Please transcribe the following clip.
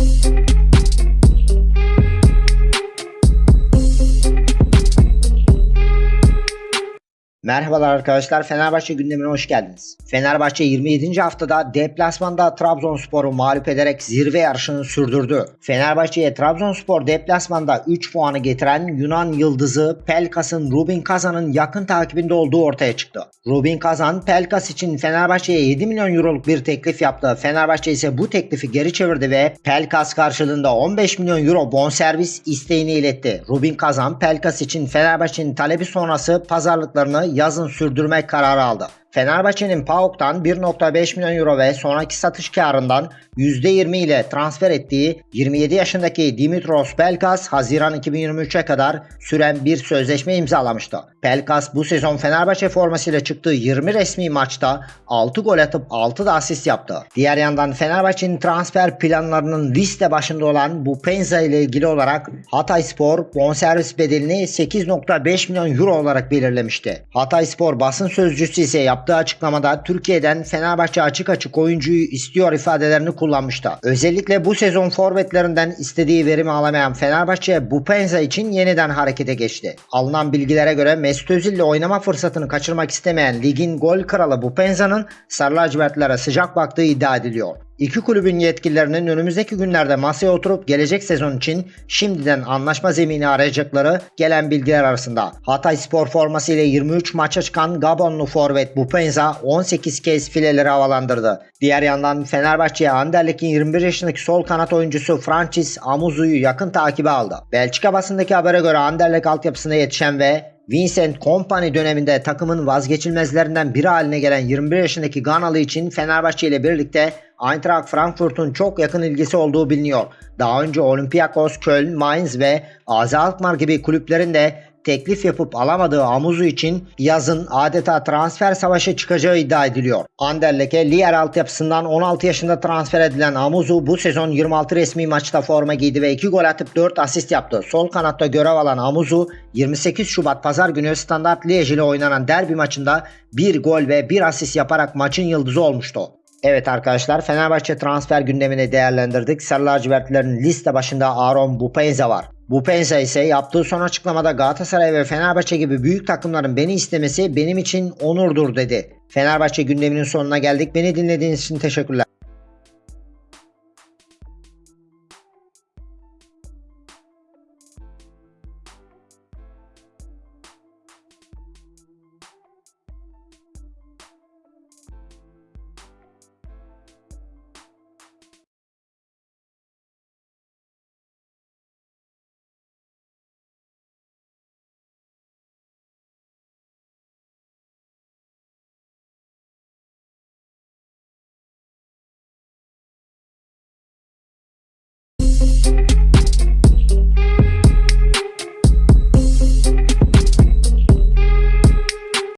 Thank you. Merhabalar arkadaşlar Fenerbahçe gündemine hoş geldiniz. Fenerbahçe 27. haftada deplasmanda Trabzonspor'u mağlup ederek zirve yarışını sürdürdü. Fenerbahçe'ye Trabzonspor deplasmanda 3 puanı getiren Yunan yıldızı Pelkas'ın Rubin Kazan'ın yakın takibinde olduğu ortaya çıktı. Rubin Kazan Pelkas için Fenerbahçe'ye 7 milyon euroluk bir teklif yaptı. Fenerbahçe ise bu teklifi geri çevirdi ve Pelkas karşılığında 15 milyon euro bonservis isteğini iletti. Rubin Kazan Pelkas için Fenerbahçe'nin talebi sonrası pazarlıklarını yazın sürdürmek kararı aldı. Fenerbahçe'nin PAOK'tan 1.5 milyon euro ve sonraki satış karından %20 ile transfer ettiği 27 yaşındaki Dimitros Pelkas Haziran 2023'e kadar süren bir sözleşme imzalamıştı. Pelkas bu sezon Fenerbahçe formasıyla çıktığı 20 resmi maçta 6 gol atıp 6 da asist yaptı. Diğer yandan Fenerbahçe'nin transfer planlarının liste başında olan bu Penza ile ilgili olarak Hatay Spor bonservis bedelini 8.5 milyon euro olarak belirlemişti. Hatay Spor basın sözcüsü ise yaptığı açıklamada Türkiye'den Fenerbahçe açık açık oyuncuyu istiyor ifadelerini kullanmıştı. Özellikle bu sezon forvetlerinden istediği verimi alamayan Fenerbahçe bu Penza için yeniden harekete geçti. Alınan bilgilere göre Mesut Özil ile oynama fırsatını kaçırmak istemeyen ligin gol kralı bu Penza'nın Sarı lacivertlere sıcak baktığı iddia ediliyor. İki kulübün yetkililerinin önümüzdeki günlerde masaya oturup gelecek sezon için şimdiden anlaşma zemini arayacakları gelen bilgiler arasında. Hatay spor forması ile 23 maça çıkan Gabonlu forvet Bupenza 18 kez fileleri havalandırdı. Diğer yandan Fenerbahçe'ye Anderlecht'in 21 yaşındaki sol kanat oyuncusu Francis Amuzu'yu yakın takibe aldı. Belçika basındaki habere göre Anderlecht altyapısında yetişen ve Vincent Kompany döneminde takımın vazgeçilmezlerinden biri haline gelen 21 yaşındaki Ganalı için Fenerbahçe ile birlikte Eintracht Frankfurt'un çok yakın ilgisi olduğu biliniyor. Daha önce Olympiakos, Köln, Mainz ve AZ Alkmaar gibi kulüplerin de teklif yapıp alamadığı Amuzu için yazın adeta transfer savaşı çıkacağı iddia ediliyor. Anderlecht'e Lier altyapısından 16 yaşında transfer edilen Amuzu bu sezon 26 resmi maçta forma giydi ve 2 gol atıp 4 asist yaptı. Sol kanatta görev alan Amuzu 28 Şubat pazar günü Standart Liège ile oynanan derbi maçında 1 gol ve 1 asist yaparak maçın yıldızı olmuştu. Evet arkadaşlar Fenerbahçe transfer gündemini değerlendirdik. Sarı lacivertlerin liste başında Aaron Bupenza var. Bupenza ise yaptığı son açıklamada Galatasaray ve Fenerbahçe gibi büyük takımların beni istemesi benim için onurdur dedi. Fenerbahçe gündeminin sonuna geldik. Beni dinlediğiniz için teşekkürler.